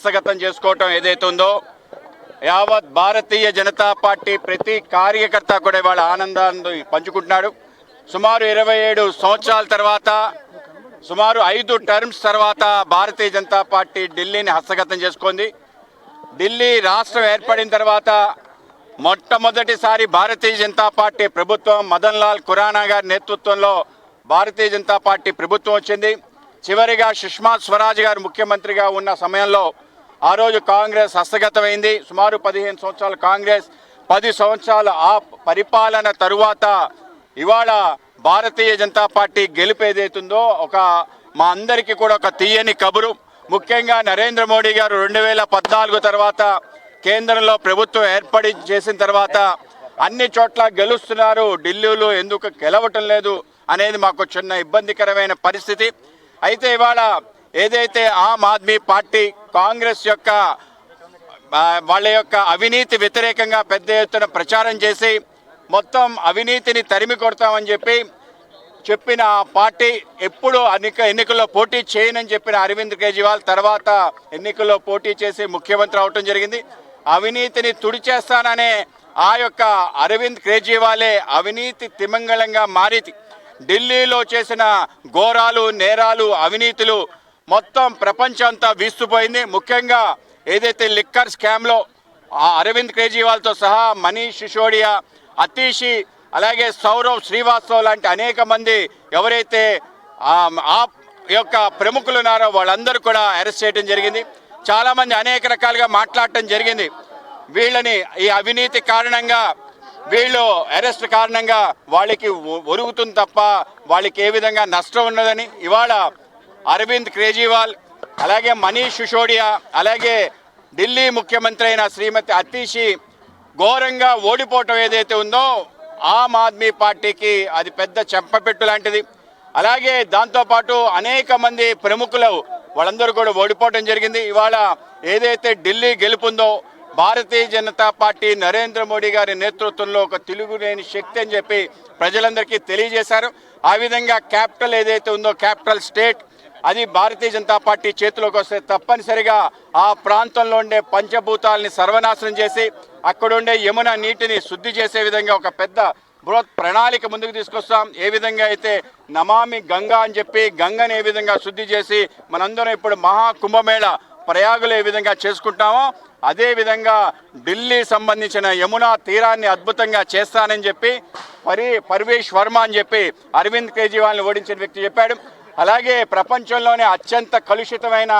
హస్తగతం చేసుకోవటం ఏదైతే ఉందో యావత్ భారతీయ జనతా పార్టీ ప్రతి కార్యకర్త కూడా వాళ్ళ ఆనందాన్ని పంచుకుంటున్నాడు. సుమారు ఇరవై ఏడు సంవత్సరాల తర్వాత సుమారు ఐదు టర్మ్స్ తర్వాత భారతీయ జనతా పార్టీ ఢిల్లీని హస్తగతం చేసుకుంది. ఢిల్లీ రాష్ట్రం ఏర్పడిన తర్వాత మొట్టమొదటిసారి భారతీయ జనతా పార్టీ ప్రభుత్వం మదన్ లాల్ ఖురానా గారి నేతృత్వంలో భారతీయ జనతా పార్టీ ప్రభుత్వం వచ్చింది. చివరిగా సుష్మా స్వరాజ్ గారు ముఖ్యమంత్రిగా ఉన్న సమయంలో ఆ రోజు కాంగ్రెస్ హస్తగతమైంది. సుమారు పదిహేను సంవత్సరాల కాంగ్రెస్ పది సంవత్సరాల ఆ పరిపాలన తరువాత ఇవాళ భారతీయ జనతా పార్టీ గెలుపు ఏదైతుందో ఒక మా అందరికీ కూడా ఒక తీయని కబురు. ముఖ్యంగా నరేంద్ర మోడీ గారు రెండు వేల పద్నాలుగు తర్వాత కేంద్రంలో ప్రభుత్వం ఏర్పడి చేసిన తర్వాత అన్ని చోట్ల గెలుస్తున్నారు. ఢిల్లీలో ఎందుకు గెలవటం లేదు అనేది మాకు చిన్న ఇబ్బందికరమైన పరిస్థితి. అయితే ఇవాళ ఏదైతే ఆమ్ ఆద్మీ పార్టీ కాంగ్రెస్ యొక్క వాళ్ళ యొక్క అవినీతి వ్యతిరేకంగా పెద్ద ఎత్తున ప్రచారం చేసి మొత్తం అవినీతిని తరిమి కొడతామని చెప్పి చెప్పిన ఆ పార్టీ ఎప్పుడు ఎన్నిక ఎన్నికల్లో పోటీ చేయనని చెప్పిన అరవింద్ కేజ్రీవాల్ తర్వాత ఎన్నికల్లో పోటీ చేసి ముఖ్యమంత్రి అవటం జరిగింది. అవినీతిని తుడిచేస్తాననే ఆ యొక్క అరవింద్ కేజ్రీవాలే అవినీతి తిమంగళంగా మారి ఢిల్లీలో చేసిన ఘోరాలు నేరాలు అవినీతులు మొత్తం ప్రపంచం అంతా వీస్తుపోయింది. ముఖ్యంగా ఏదైతే లిక్కర్ స్కామ్లో ఆ అరవింద్ కేజ్రీవాల్తో సహా మనీష్ సిసోడియా అతీషి అలాగే సౌరవ్ శ్రీవాస్తవ్ లాంటి అనేక మంది ఎవరైతే ఆ యొక్క ప్రముఖులు ఉన్నారో వాళ్ళందరూ కూడా అరెస్ట్ చేయడం జరిగింది. చాలామంది అనేక రకాలుగా మాట్లాడటం జరిగింది. వీళ్ళని ఈ అవినీతి కారణంగా వీళ్ళు అరెస్ట్ కారణంగా వాళ్ళకి ఒరుగుతుంది తప్ప వాళ్ళకి ఏ విధంగా నష్టం ఉన్నదని ఇవాళ అరవింద్ కేజ్రీవాల్ అలాగే మనీష్ సిసోడియా అలాగే ఢిల్లీ ముఖ్యమంత్రి అయిన శ్రీమతి అతీషి ఘోరంగా ఓడిపోవటం ఏదైతే ఉందో ఆమ్ ఆద్మీ పార్టీకి అది పెద్ద చెంపపెట్టు లాంటిది. అలాగే దాంతోపాటు అనేక మంది ప్రముఖులు వాళ్ళందరూ కూడా ఓడిపోవడం జరిగింది. ఇవాళ ఏదైతే ఢిల్లీ గెలుపుందో భారతీయ జనతా పార్టీ నరేంద్ర మోడీ గారి నేతృత్వంలో ఒక తెలుగులేని శక్తి అని చెప్పి ప్రజలందరికీ తెలియజేశారు. ఆ విధంగా క్యాపిటల్ ఏదైతే ఉందో క్యాపిటల్ స్టేట్ అది భారతీయ జనతా పార్టీ చేతిలోకి వస్తే తప్పనిసరిగా ఆ ప్రాంతంలో ఉండే పంచభూతాలని సర్వనాశనం చేసి అక్కడుండే యమున నీటిని శుద్ధి చేసే విధంగా ఒక పెద్ద బృహత్ ప్రణాళిక ముందుకు తీసుకొస్తాం. ఏ విధంగా అయితే నమామి గంగా అని చెప్పి గంగని ఏ విధంగా శుద్ధి చేసి మనందరం ఇప్పుడు మహా కుంభమేళ ప్రయాగులు ఏ విధంగా చేసుకుంటామో అదే విధంగా ఢిల్లీ సంబంధించిన యమునా తీరాన్ని అద్భుతంగా చేస్తానని చెప్పి పరి పర్వేష్ వర్మ అని చెప్పి అరవింద్ కేజ్రీవాల్ని ఓడించిన వ్యక్తి చెప్పాడు. అలాగే ప్రపంచంలోనే అత్యంత కలుషితమైన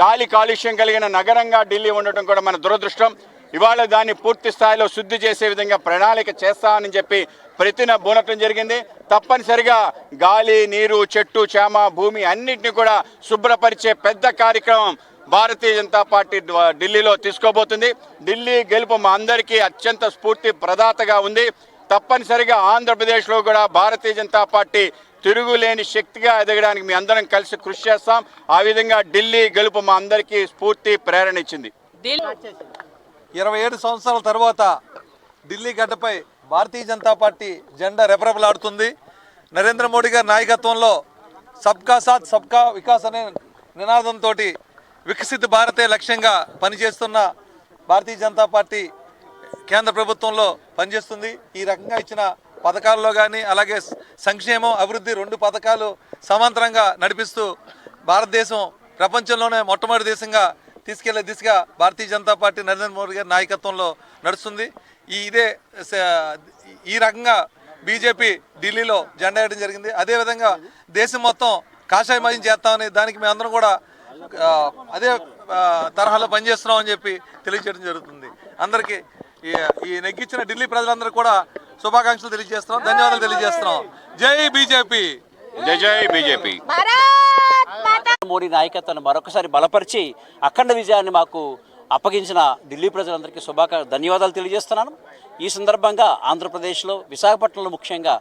గాలి కాలుష్యం కలిగిన నగరంగా ఢిల్లీ ఉండటం కూడా మన దురదృష్టం. ఇవాళ దాన్ని పూర్తి స్థాయిలో శుద్ధి చేసే విధంగా ప్రణాళిక చేస్తామని చెప్పి ప్రతిన బూనటం జరిగింది. తప్పనిసరిగా గాలి నీరు చెట్టు చేమ భూమి అన్నింటినీ కూడా శుభ్రపరిచే పెద్ద కార్యక్రమం భారతీయ జనతా పార్టీ ఢిల్లీలో తీసుకోబోతుంది. ఢిల్లీ గెలుపు మా అందరికీ అత్యంత స్ఫూర్తి ప్రదాతగా ఉంది. తప్పనిసరిగా ఆంధ్రప్రదేశ్లో కూడా భారతీయ జనతా పార్టీ తిరుగులేని శక్తిగా ఎదగడానికి మీ అందరం కలిసి కృషి చేస్తాం. ఆ విధంగా ఢిల్లీ గెలుపు మా అందరికీ స్ఫూర్తి ప్రేరణ ఇచ్చింది. ఇరవై ఏడు సంవత్సరాల తర్వాత ఢిల్లీ గడ్డపై భారతీయ జనతా పార్టీ జెండా రెపరెపలాడుతుంది. నరేంద్ర మోడీ గారి నాయకత్వంలో సబ్కా సాత్ సబ్కా వికాస్ అనే నినాదంతో వికసిత భారతే లక్ష్యంగా పనిచేస్తున్న భారతీయ జనతా పార్టీ కేంద్ర ప్రభుత్వంలో పనిచేస్తుంది. ఈ రకంగా ఇచ్చిన పథకాల్లో కానీ అలాగే సంక్షేమం అభివృద్ధి రెండు పథకాలు సమాంతరంగా నడిపిస్తూ భారతదేశం ప్రపంచంలోనే మొట్టమొదటి దేశంగా తీసుకెళ్ళే దిశగా భారతీయ జనతా పార్టీ నరేంద్ర మోడీ గారి నాయకత్వంలో నడుస్తుంది. ఈ ఇదే ఈ రకంగా బీజేపీ ఢిల్లీలో జెండా వేయడం జరిగింది. అదేవిధంగా దేశం మొత్తం కాషాయమయం చేస్తామని దానికి మేమందరం కూడా అదే తరహాలో పనిచేస్తున్నామని చెప్పి తెలియజేయడం జరుగుతుంది. అందరికీ ఈ ఈ నెగ్గించిన ఢిల్లీ ప్రజలందరూ కూడా శుభాకాంక్షలు తెలియజేస్తున్నాం ధన్యవాదాలు తెలియజేస్తున్నాం. జై బీజేపీ. జై జై బీజేపీ. మోడీ నాయకత్వాన్ని మరొకసారి బలపరిచి అఖండ విజయాన్ని మాకు అప్పగించిన ఢిల్లీ ప్రజలందరికీ శుభాకా ధన్యవాదాలు తెలియజేస్తున్నాను. ఈ సందర్భంగా ఆంధ్రప్రదేశ్లో విశాఖపట్నంలో ముఖ్యంగా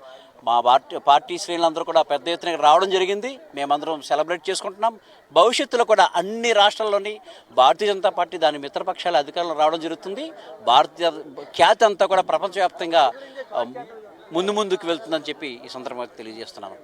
మా పార్టీ పార్టీ శ్రేణులందరూ కూడా పెద్ద ఎత్తున రావడం జరిగింది. మేమందరం సెలబ్రేట్ చేసుకుంటున్నాం. భవిష్యత్తులో కూడా అన్ని రాష్ట్రాల్లోని భారతీయ జనతా పార్టీ దాని మిత్రపక్షాల అధికారంలో రావడం జరుగుతుంది. భారతీయ ఖ్యాతి అంతా కూడా ప్రపంచవ్యాప్తంగా ముందు ముందుకు వెళ్తుందని చెప్పి ఈ సందర్భంగా తెలియజేస్తున్నాను.